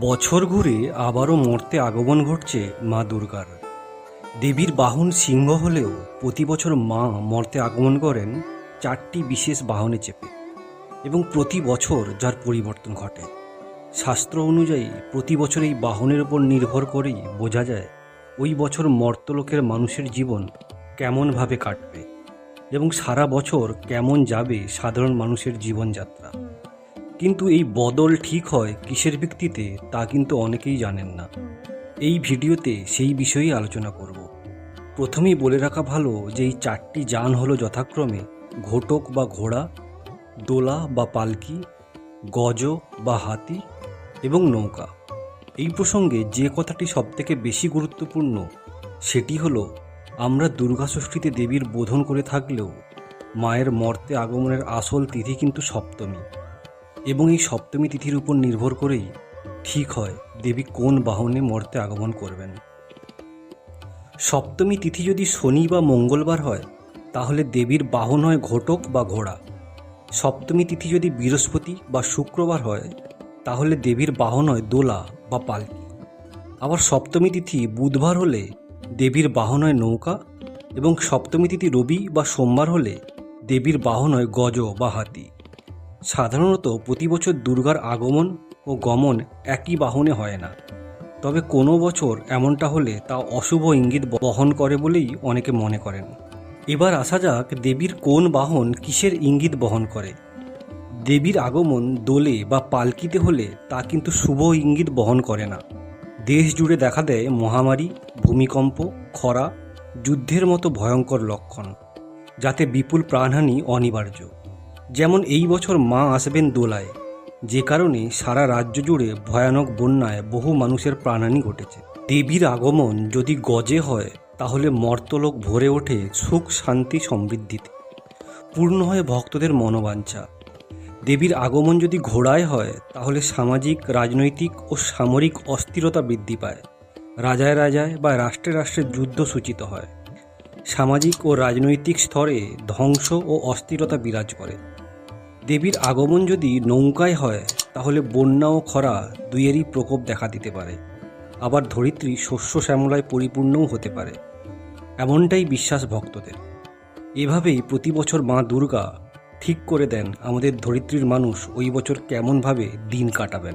বছর ঘুরে আবারও মর্তে আগমন ঘটছে মা দুর্গার। দেবীর বাহন সিংহ হলেও প্রতি বছর মা মর্তে আগমন করেন চারটি বিশেষ বাহনে চেপে এবং প্রতি বছর যার পরিবর্তন ঘটে। শাস্ত্র অনুযায়ী প্রতি বছর এই বাহনের উপর নির্ভর করেই বোঝা যায় ওই বছর মর্তলোকের মানুষের জীবন কেমনভাবে কাটবে এবং সারা বছর কেমন যাবে সাধারণ মানুষের জীবনযাত্রা। কিন্তু এই বদল ঠিক হয় কিসের ভিত্তিতে তা কিন্তু অনেকেই জানেন না। এই ভিডিওতে সেই বিষয়েই আলোচনা করব। প্রথমেই বলে রাখা ভালো যে এই চারটি যান হলো যথাক্রমে ঘোটক বা ঘোড়া, দোলা বা পালকি, গজ বা হাতি এবং নৌকা। এই প্রসঙ্গে যে কথাটি সবথেকে বেশি গুরুত্বপূর্ণ সেটি হলো আমরা দুর্গাষষ্ঠীতে দেবীর বোধন করে থাকলেও মায়ের মর্তে আগমনের আসল তিথি কিন্তু সপ্তমী। এবং এই সপ্তমী তিথির উপর নির্ভর করেই ঠিক হয় দেবী কোন বাহনে মর্তে আগমন করবেন। সপ্তমী তিথি যদি শনি বা মঙ্গলবার হয়, তাহলে দেবীর বাহন হয় ঘটক বা ঘোড়া। সপ্তমী তিথি যদি বৃহস্পতি বা শুক্রবার হয়, তাহলে দেবীর বাহন হয় দোলা বা পালকি। আবার সপ্তমী তিথি বুধবার হলে দেবীর বাহন হয় নৌকা এবং সপ্তমী তিথি রবি বা সোমবার হলে দেবীর বাহন হয় গজ বা হাতি। সাধারণত প্রতি বছর দুর্গার আগমন ও গমন একই বাহনে হয় না। তবে কোনো বছর এমনটা হলে তা অশুভ ইঙ্গিত বহন করে বলেই অনেকে মনে করেন। এবার আসা যাক দেবীর কোন বাহন কিসের ইঙ্গিত বহন করে। দেবীর আগমন দোলে বা পালকিতে হলে তা কিন্তু শুভ ইঙ্গিত বহন করে না। দেশ জুড়ে দেখা দেয় মহামারী, ভূমিকম্প, খরা, যুদ্ধের মতো ভয়ঙ্কর লক্ষণ, যাতে বিপুল প্রাণহানি অনিবার্য। যেমন এই বছর মা আসবেন দোলায়। যে কারণে সারা রাজ্য জুড়ে ভয়ানক বন্যায় বহু মানুষের প্রাণহানি ঘটেছে। দেবীর আগমন যদি গজে হয়, তাহলে মর্তলোক ভরে ওঠে সুখ শান্তি সমৃদ্ধিতে। পূর্ণ হয় ভক্তদের মনোবাঞ্ছা। দেবীর আগমন যদি ঘোড়ায় হয়, তাহলে সামাজিক, রাজনৈতিক ও সামরিক অস্থিরতা বৃদ্ধি পায়। রাজায় রাজায় বা রাষ্ট্রে রাষ্ট্রে যুদ্ধ সূচিত হয়। সামাজিক ও রাজনৈতিক স্তরে ধ্বংস ও অস্থিরতা বিরাজ করে। দেবীর আগমন যদি নৌকায় হয়, তাহলে বন্যা ও খরা দুইয়েরই প্রকোপ দেখা দিতে পারে। আবার ধরিত্রী শস্য শ্যামলায় পরিপূর্ণও হতে পারে। এমনটাই বিশ্বাস ভক্তদের। এভাবেই প্রতি বছর মা দুর্গা ঠিক করে দেন আমাদের ধরিত্রীর মানুষ ওই বছর কেমনভাবে দিন কাটাবেন।